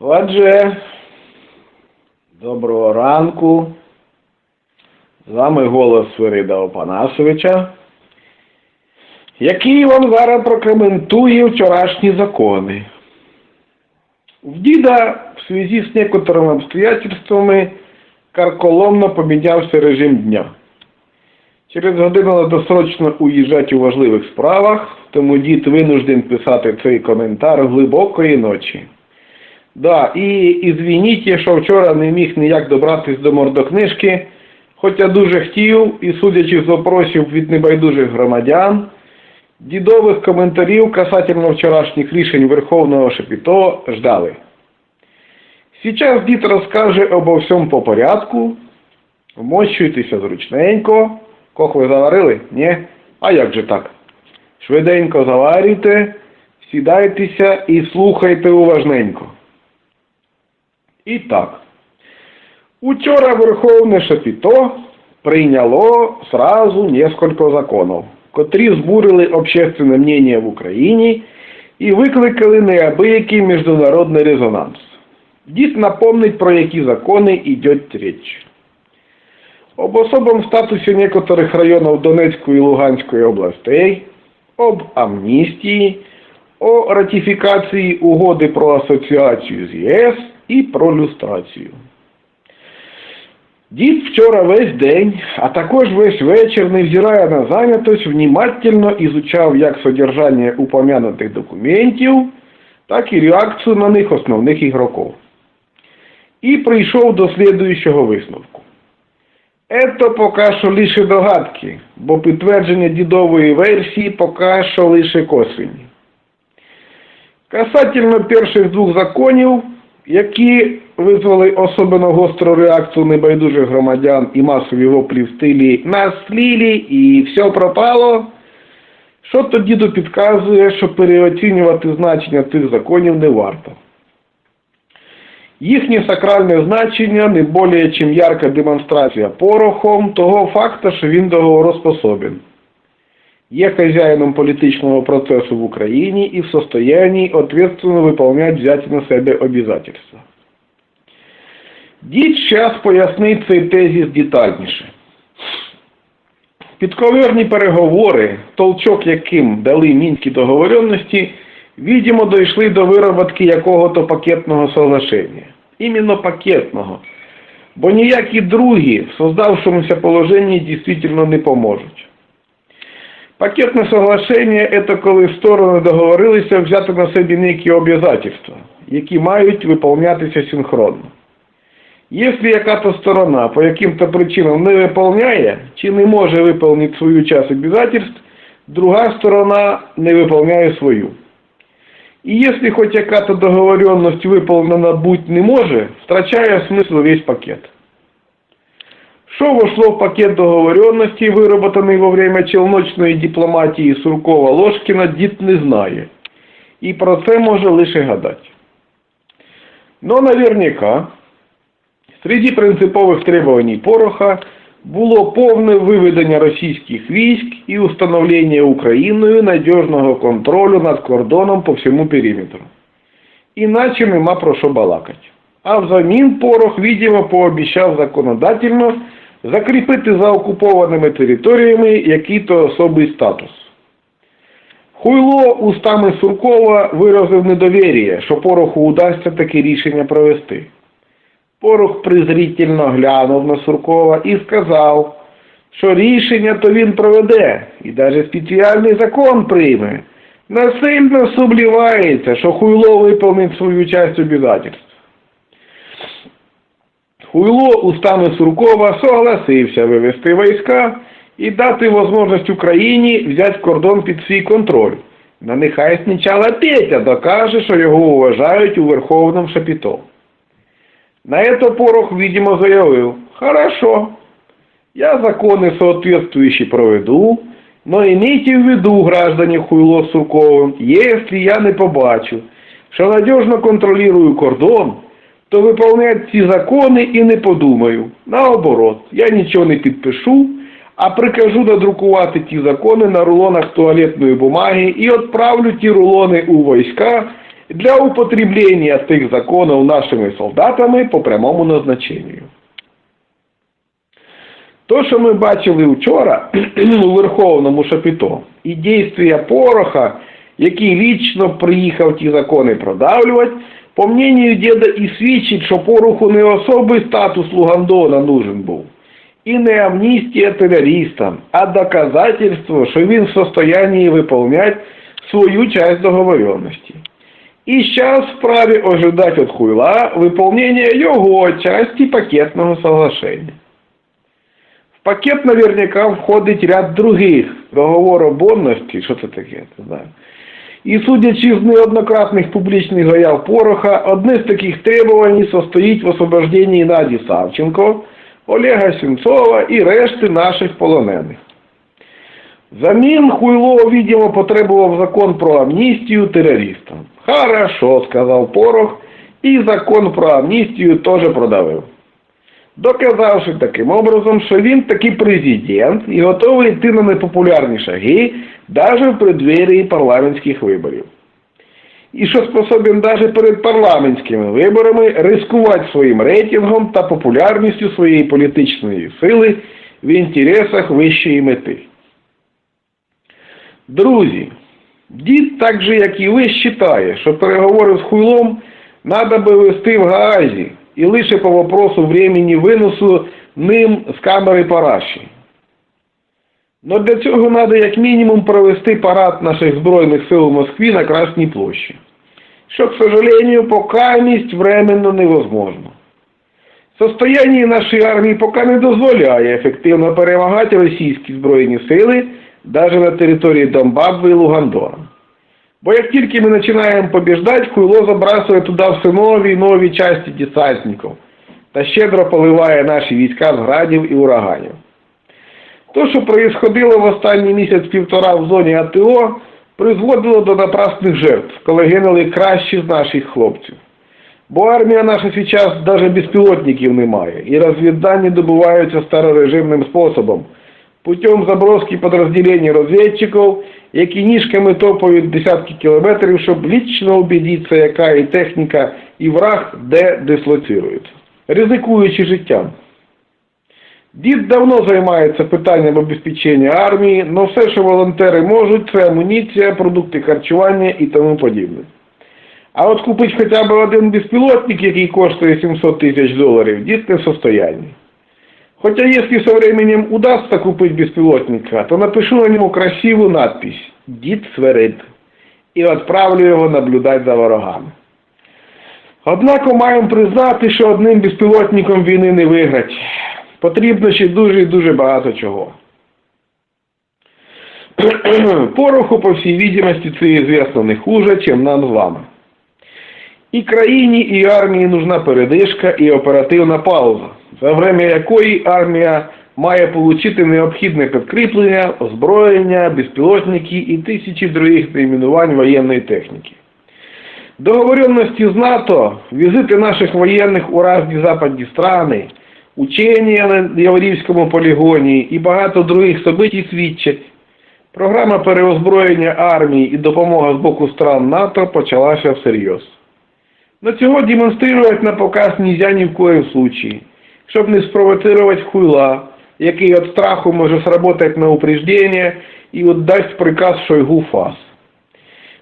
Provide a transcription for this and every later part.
Отже, доброго ранку. З вами голос Свирида Опанасовича, який вам зараз прокоментує вчорашні закони. В діда в связи с некоторыми обстоятельствами карколомно помінявся режим дня. Через годину досрочно уїжджати у важливих справах, тому дід винужден писати цей коментар глибокої ночі. Да, і ізвініть, що вчора не міг ніяк добратись до мордокнижки, хоча дуже хотів, і судячи з опросів від небайдужих громадян, дідових коментарів касательно вчорашніх рішень Верховного Шепіто ждали. Сейчас дід розкаже обо всьому по порядку. Вмощуйтеся зручненько. Кох ви заварили? Ні? А як же так? Швиденько заварюйте, сідайтеся і слухайте уважненько. І так. Учора Верховне Шапіто прийняло сразу несколько законів, котрі збурили общественне мнение в Україні і викликали неабиякий міжнародний резонанс. Дід напомнить, про які закони йде річ. Об особом статусі некоторых районов Донецької і Луганської областей, об амністії, о ратифікації угоди про асоціацію з ЄС і про люстрацію. Дід вчора весь день, а також весь вечір, невзирая на зайнятость, внимательно изучав як содержання упомянутих документів, так і реакцію на них основних ігроків. І прийшов до слідуючого висновку. Ето поки що лише догадки, бо підтвердження дідової версії поки що лише косвенні. Касательно перших двох законів, які визвали особливо гостру реакцію небайдужих громадян і масові воплі в стилі «нас і все пропало», що то діду підказує, що переоцінювати значення цих законів не варто. Їхнє сакральне значення не более чим ярка демонстрація порохом того факту, що він договороспособен. Є хазяїном політичного процесу в Україні і в состоянии ответственно выполнять взяті на себе обязательства. Дід зараз пояснить цей тезіс детальніше. Підковерні переговори, толчок яким дали мінські договоренності, видимо, дійшли до вироботки якого-то пакетного соглашення. Іменно пакетного. Бо ніякі другі в создавшомуся положенні дійсно не поможуть. Пакетне соглашення – це коли сторони договорилися взяти на себе некі обов'язательства, які мають виконуватися синхронно. Якщо яка-то сторона по яким-то причинам не виконує чи не може виконати свою часть обов'язательств, друга сторона не виконує свою. І якщо хоч яка-то договоренность выполнена бути не може, втрачає смисл весь пакет. Що вошло в пакет договоренностей, выработанный во время челночної дипломатії Суркова-Ложкіна, дід не знає. І про це може лише гадати. Но наверняка среди принципових требований Пороха було повне виведення російських військ і установлення Україною надіжного контролю над кордоном по всьому периметру. Іначе нема про що балакати. А взамін Порох, видимо, пообіцяв законодательно закріпити за окупованими територіями який-то особий статус. Хуйло устами Суркова виразив недовір'я, що Пороху удасться таке рішення провести. Порох презрительно глянув на Суркова і сказав, що рішення то він проведе і навіть спеціальний закон прийме. Насильно сумнівається, що Хуйло виповнить свою часть обов'язательств. Хуйло устами Суркова согласився вивести війська і дати можливість Україні взяти кордон під свій контроль. На нехай спочатку Петя докаже, що його уважають у Верховному Шапіто. На это Порох, видимо, заявил, хорошо, я законы соответствующие проведу, но имейте в виду, граждане Хуйло с Сурковым, если я не побачу, що надежно контролирую кордон, то выполнять ці закони і не подумаю. Наоборот, я нічого не підпишу, а прикажу надрукувати ті закони на рулонах туалетної бумаги і відправлю ті рулони у війська для употребления тих законів нашими солдатами по прямому назначенню. То, що ми бачили вчора у Верховному Шапіто, і дійствия Пороха, який лічно приїхав ті закони продавлювати, по мнению деда і свідчить, що Пороху не особий статус Лугандона нужен був. І не амністія терористам, а доказательство, що він в состоянии выполнять свою часть договоренности. І зараз вправі ожидать від Хуйла выполнения його части пакетного соглашення. В пакет наверняка входить ряд других договоробонностей, що це таке, не знаю. І судячи з неоднократних публічних заяв Пороха, одне з таких требувань состоїть в освобождении Наді Савченко, Олега Сенцова і решти наших полонених. Взамін Хуйло, видимо, потребував закон про амністію терористам. Хорошо, сказав Порох, і закон про амністію теж продавив. Доказавши таким образом, що він таки президент і готовий йти на непопулярні шаги навіть в преддверии парламентських виборів. І що способен навіть перед парламентськими виборами рискувати своїм рейтингом та популярністю своєї політичної сили в інтересах вищої мети. Друзі, дід так же, як і ви, вважає, що переговори з хуйлом треба би вести в Гаазі і лише по вопросу времени виносу ним з камери Параші. Но для цього треба як мінімум провести парад наших Збройних сил у Москві на Красній площі. Що, к сожалению, пока місць временно невозможно. Состояние нашої армії поки не дозволяє ефективно перемагати російські збройні сили навіть на території Донбабви і Лугандора. Бо як тільки ми починаємо побіждати, Хуйло забрасує туди все нові і нові часті десантників та щедро поливає наші війська з градів і ураганів. То, що происходило в останній місяць-півтора в зоні АТО, призводило до напрасних жертв, коли гинули кращі з наших хлопців. Бо армія наша зараз навіть безпілотників не має, і розвіддані добуваються старорежимним способом, путем заброски підрозділень розвідчиків, які ніжками топають десятки кілометрів, щоб лічно убедитися, яка і техніка, і враг де дислоцирується, ризикуючи життям. Дід давно займається питанням обезпечення армії, але все, що волонтери можуть, це амуніція, продукти харчування і тому подібне. А от купити хоча б один безпілотник, який коштує 700 тисяч доларів, дід не в состоянии. Хотя если со временем удастся купить беспилотника, то напишу на нему красивую надпись «Дід Сверид» і відправлю його наблюдати за ворогами. Однак маємо признати, що одним безпілотником війни не виграти. Потрібно ще дуже і дуже багато чого. Пороху, по всій відомості, це звісно не хуже, чим нам з вами. І країні, і армії нужна передишка і оперативна пауза, за время якої армія має отримати необхідне підкріплення, озброєння, безпілотники і тисячі других найменувань воєнної техніки. Договоренності з НАТО, візити наших воєнних у разні западні страни, учення на Яворівському полігоні і багато других событий свідчать, програма переозброєння армії і допомога з боку стран НАТО почалася всерйоз. Но цього демонстрировать на показ нельзя ни в коем случае, щоб не спровоцировать хуйла, який від страху може сработать на упреждение і отдасть приказ Шойгу ФАС.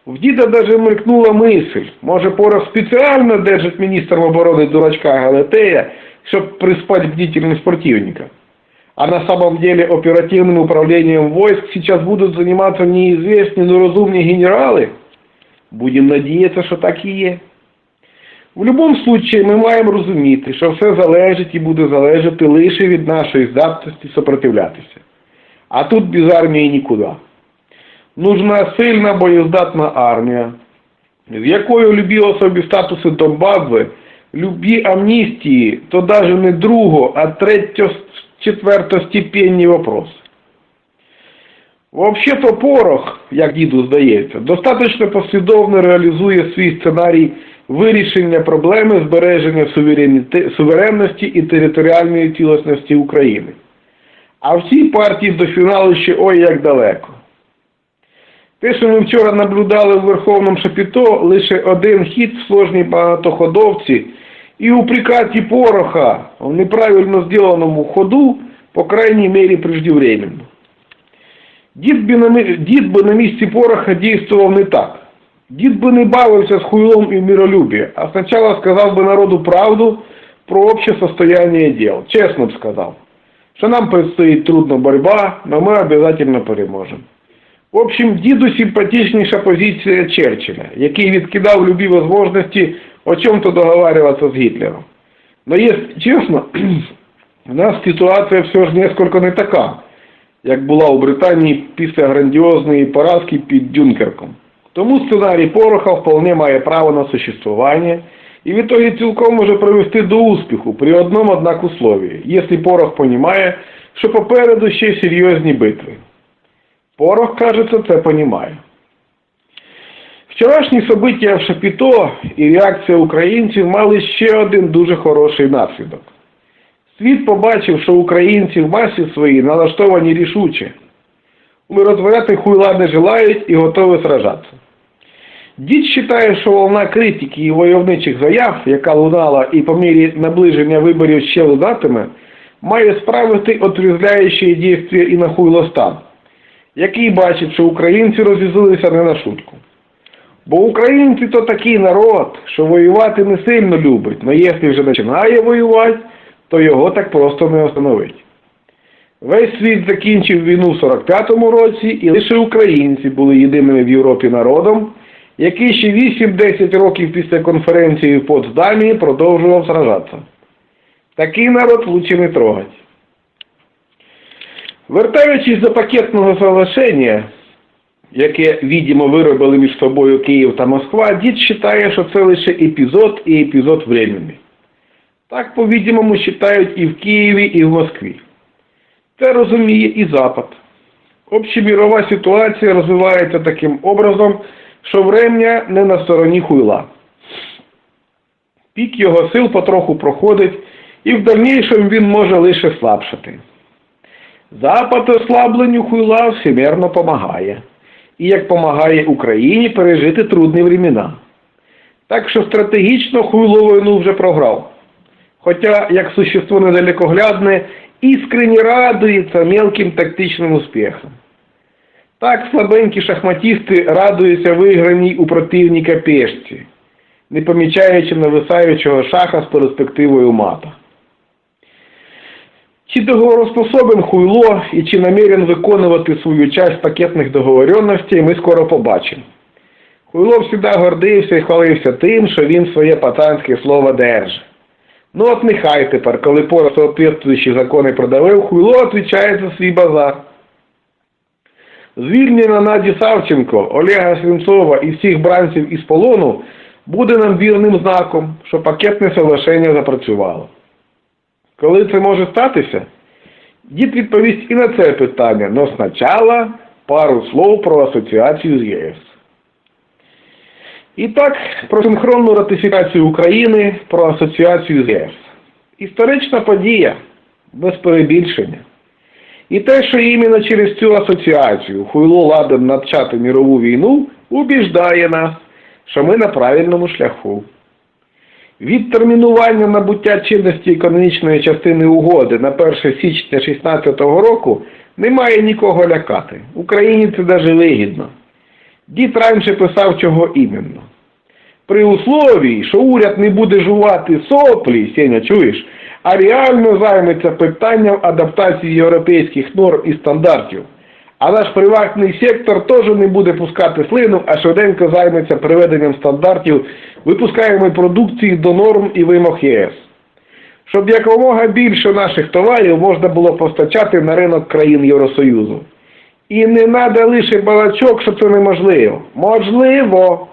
В діда даже мелькнула мысль, може Порох спеціально держить міністром оборони дурачка Галатея, щоб приспать бдительность противника. А на самом деле оперативным управлением войск сейчас будут заниматься неизвестні, но розумні генерали? Будем надіятися, що так і є. В будь-якому случае ми маємо розуміти, що все залежить і буде залежати лише від нашої здатності сопротивлятися. А тут без армії нікуди. Нужна сильна боєздатна армія, з якою любі особі статуси Донбабви, любі амністії, то навіть не друго, а третьо, четвертостепенні вопроси. Вообще-то Порох, як діду здається, достатньо послідовно реалізує свій сценарій вирішення проблеми збереження суверенності і територіальної цілісності України. А всі партії до фіналу ще ой як далеко. Те, що ми вчора наблюдали в Верховному Шапіто, лише один хід в сложній багатоходовці і у прикаті пороха в неправильно зробленому ходу, по крайній мірі преждевременно. Дід би, на, місці пороха дійствував не так. Дід би не бавився з хуйлом і миролюбі, а спочатку сказав би народу правду про обще состояние дел. Чесно б сказав, що нам предстоїть трудна боротьба, но ми обов'язково переможемо. В общем, діду симпатичніша позиція Черчилля, який відкидав любі можливості о чому-то договариваться з Гітлером. Но если чесно, у нас ситуація все ж несколько не така, як була у Британії після грандіозної поразки під Дюнкерком. Тому сценарій Пороха вполне має право на существування і в итоге цілком може привести до успіху при одному однак условии, якщо Порох понімає, що попереду ще серйозні битви. Порох, кажется, це понімає. Вчорашні события в Шапіто і реакція українців мали ще один дуже хороший наслідок. Світ побачив, що українці в масі своїй налаштовані рішуче. Умиротворяти хуйла не желають і готові сражатися. Дід вважає, що волна критики і войовничих заяв, яка лунала і по мірі наближення виборів ще лунатиме, має справити отрізляючі дійствия і на хуйлостан, який бачить, що українці розвізилися не на шутку. Бо українці то такий народ, що воювати не сильно любить, але якщо вже починає воювати, то його так просто не остановить. Весь світ закінчив війну в 45-му році, і лише українці були єдиними в Європі народом, який ще 8-10 років після конференції в Потсдамі продовжував сражатися. Такий народ лучше не трогать. Вертаючись до пакетного соглашення, яке, відомо, виробили між собою Київ та Москва, дід вважає, що це лише епізод і епізод времени. Так, по-відомому, вважають і в Києві, і в Москві. Це розуміє і Запад. Общемірова ситуація розвивається таким образом, що врем'я не на стороні хуйла. Пік його сил потроху проходить, і в дальнішому він може лише слабшати. Запад ослабленню хуйла всемірно помагає. І як помагає Україні пережити трудні времена. Так що стратегічно хуйло війну вже програв. Хоча, як существо недалекоглядне, искренне радується мелким тактичним успіхам. Так слабенькі шахматісти радуються виграній у противника пешці, не помічаючи нависаючого шаха з перспективою мата. Чи договороспособен хуйло і чи намірен виконувати свою часть пакетних договоренностей, ми скоро побачимо. Хуйло завжди гордився і хвалився тим, що він своє пацанське слово держить. Ну от нехай тепер, коли пора соответствуючі закони продавив, хуйло відповідає за свій базар. Звільнення Наді Савченко, Олега Свинцова і всіх бранців із полону буде нам вірним знаком, що пакетне соглашення запрацювало. Коли це може статися? Дід відповість і на це питання, но спочатку пару слов про асоціацію з ЄС. І так, про синхронну ратифікацію України про асоціацію з ЄС. Історична подія, без перебільшення. І те, що іменно через цю асоціацію хуйло ладен начати мірову війну, убіждає нас, що ми на правильному шляху. Від термінування набуття чинності економічної частини угоди на 1 січня 2016 року немає нікого лякати. Україні це навіть вигідно. Дід раніше писав, чого іменно. При условії, що уряд не буде жувати соплі, Сеня, чуєш, а реально займеться питанням адаптації європейських норм і стандартів. А наш приватний сектор теж не буде пускати слину, а швиденько займеться приведенням стандартів випускаємої продукції до норм і вимог ЄС. Щоб якомога більше наших товарів можна було постачати на ринок країн Євросоюзу. І не треба лише балачок, що це неможливо. Можливо.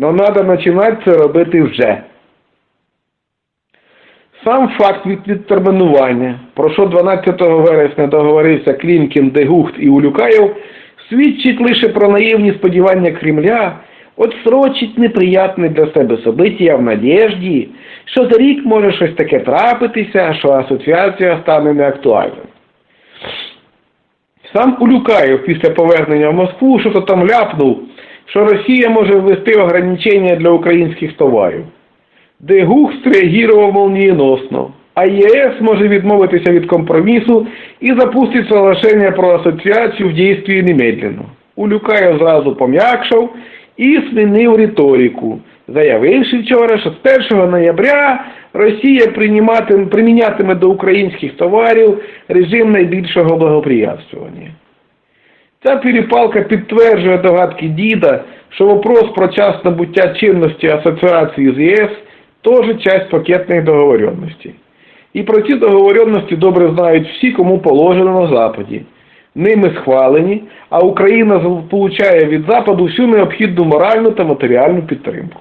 Но треба починати це робити вже. Сам факт від відтермінування, про що 12 вересня договорився Клімкін, Дегухт і Улюкаєв, свідчить лише про наївні сподівання Кремля отсрочить неприятне для себе события в надежді, що за рік може щось таке трапитися, що асоціація стане неактуальною. Сам Улюкаєв після повернення в Москву що то там ляпнув, що Росія може ввести ограничення для українських товарів. Де Гухт реагував молнієносно, а ЄС може відмовитися від компромісу і запустить соглашення про асоціацію в дійстві немедленно. Улюкаєв зразу пом'якшав і змінив риторику, заявивши вчора, що з 1 ноября Росія примінятиме до українських товарів режим найбільшого благоприятствування. Ця перепалка підтверджує догадки діда, що вопрос про час набуття чинності асоціації з ЄС теж часть пакетних договоренностей. І про ці договоренності добре знають всі, кому положено на Западі. Ними схвалені, а Україна получає від Западу всю необхідну моральну та матеріальну підтримку.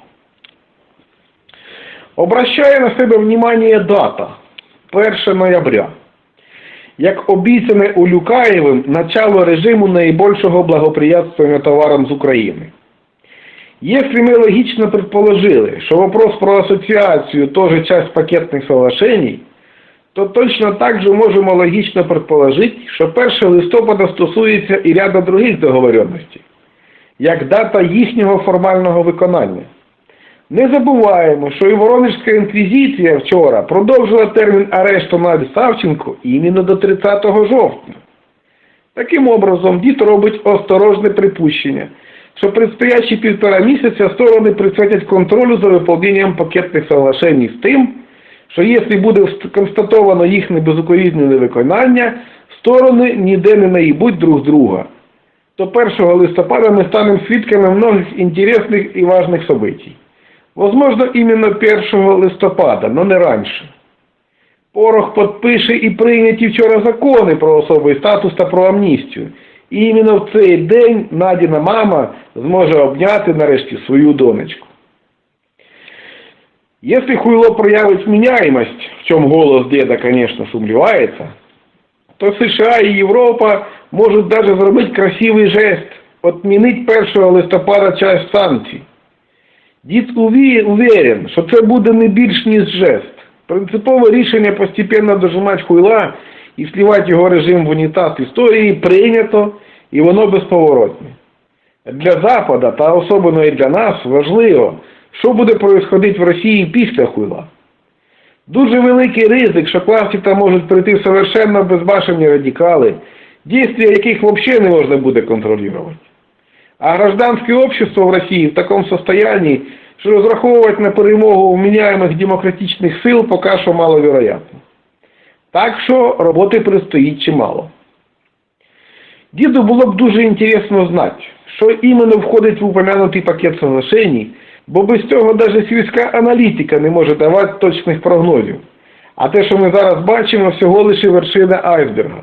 Обращає на себе внимание дата 1 ноября. Як обіцяне Улюкаєвим начало режиму наибольшого благоприятствования товарам з України. Если мы логично предположили, что вопрос про ассоциацию тоже часть пакетных соглашений, то точно так же можемо логічно предположити, що 1 листопада стосується і ряда других договоренностей, як дата їхнього формального виконання. Не забуваємо, що і Воронежська інквізиція вчора продовжила термін арешту над Савченко іменно до 30 жовтня. Таким образом, дід робить осторожне припущення, що предстоящі півтора місяця сторони присвятять контролю за виповненням пакетних соглашень з тим, що якщо буде констатовано їхнє безукорінне невиконання, сторони ніде не наїбуть друг друга. То 1 листопада ми станемо свідками многих інтересних і важних событий. Возможно, именно 1 листопада, но не раніше. Порох підпише і прийняті вчора закони про особий статус та про амністію. І іменно в цей день Надіна мама зможе обняти нарешті свою донечку. Если Хуйло проявит вменяемость, в чем голос деда, конечно, сумлевается, то США и Европа может даже зробити красивий жест, отмінить 1 листопада часть санкцій. Дід уверен, що це буде не більш ніж жест. Принципове рішення постепенно дожимати хуйла і слівати його режим в унітаз історії прийнято, і воно безповоротне. Для Запада, та особливо і для нас, важливо, що буде происходити в Росії після хуйла. Дуже великий ризик, що класика можуть прийти совершенно безбашені радикали, дійствия яких взагалі не можна буде контролювати. А гражданское общество в России в таком состоянии, что разраховывать на перемогу вменяемых демократичных сил пока що маловероятно. Так що роботи предстоїть чимало. Діду було б дуже інтересно знати, що іменно входить в упомянутий пакет соглашений, бо без цього навіть сільська аналітика не може давати точних прогнозів. А те, що ми зараз бачимо, всього лише вершина айсберга.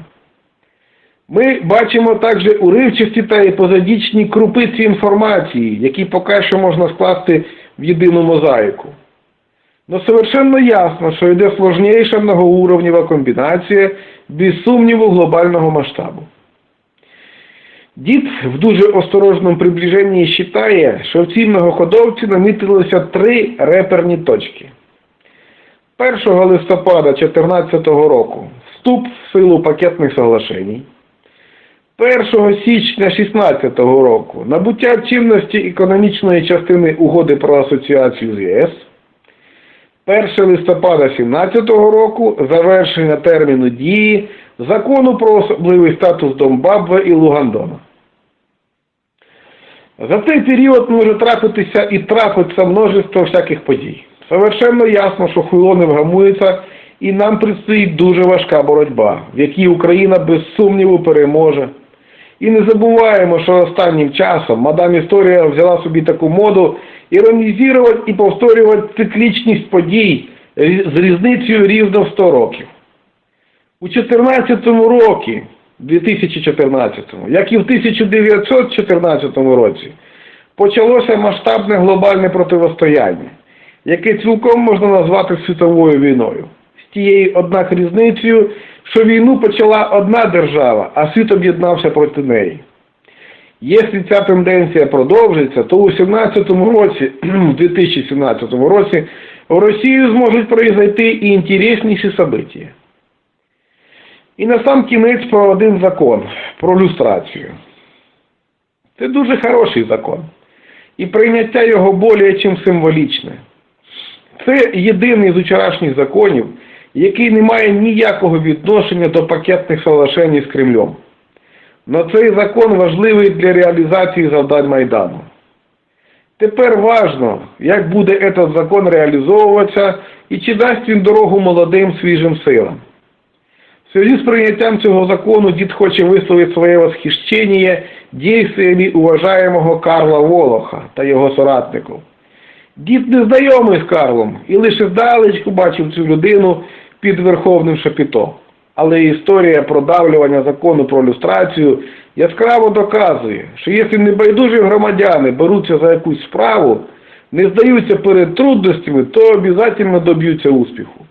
Ми бачимо також уривчасті та епозодічні крупиці інформації, які поки що можна скласти в єдину мозаїку. Но совершенно ясно, що йде сложніша многоуровнева комбінація, без сумніву глобального масштабу. Дід в дуже осторожному приближенні вважає, що в цій многоходовці намітилися три реперні точки. 1 листопада 2014 року вступ в силу пакетних соглашень. 1 січня 2016 року набуття чинності економічної частини угоди про асоціацію з ЄС. 1 листопада 2017 року завершення терміну дії закону про особливий статус Донбабве і Лугандона. За цей період може трапитися і трапиться множество всяких подій. Совершенно ясно, що хуйло не вгамується і нам предстоїть дуже важка боротьба, в якій Україна без сумніву переможе. І не забуваємо, що останнім часом мадам Історія взяла собі таку моду іронізувати і повторювати циклічність подій з різницею рівно в 100 років. У 2014 році, 2014, як і в 1914 році, почалося масштабне глобальне противостояння, яке цілком можна назвати світовою війною. З тією, однак, різницею, що війну почала одна держава, а світ об'єднався проти неї. Якщо ця тенденція продовжиться, то у 2017 році, в 2017 році в Росію зможуть произойти і інтересніші события. І на сам кінець про один закон, про люстрацію. Це дуже хороший закон. І прийняття його более чим символічне. Це єдиний з вчорашніх законів, який не має ніякого відношення до пакетних соглашень з Кремлем. Но цей закон важливий для реалізації завдань Майдану. Тепер важно, як буде этот закон реалізовуватися і чи дасть він дорогу молодим свіжим силам. В связи з прийняттям цього закону дід хоче висловити своє восхищення дійствами уважаємого Карла Волоха та його соратників. Дід не знайомий з Карлом і лише здалечку бачив цю людину під Верховним Шапіто. Але історія продавлювання закону про люстрацію яскраво доказує, що якщо небайдужі громадяни беруться за якусь справу, не здаються перед трудностями, то обов'язково доб'ються успіху.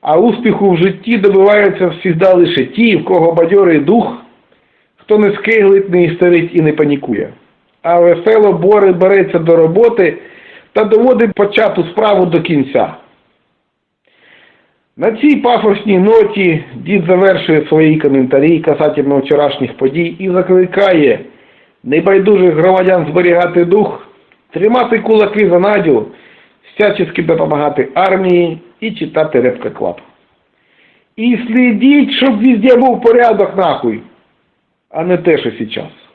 А успіху в житті добиваються завжди лише ті, в кого бадьорий дух, хто не скиглить, не істерить і не панікує. А весело бори береться до роботи та доводить почату справу до кінця. На цій пафосній ноті дід завершує свої коментарі касательно вчорашніх подій і закликає небайдужих громадян зберігати дух, тримати кулаки за наділ, всячески допомагати армії і читати Репка Клаб. І слідіть, щоб везде був порядок нахуй, а не те, що зараз.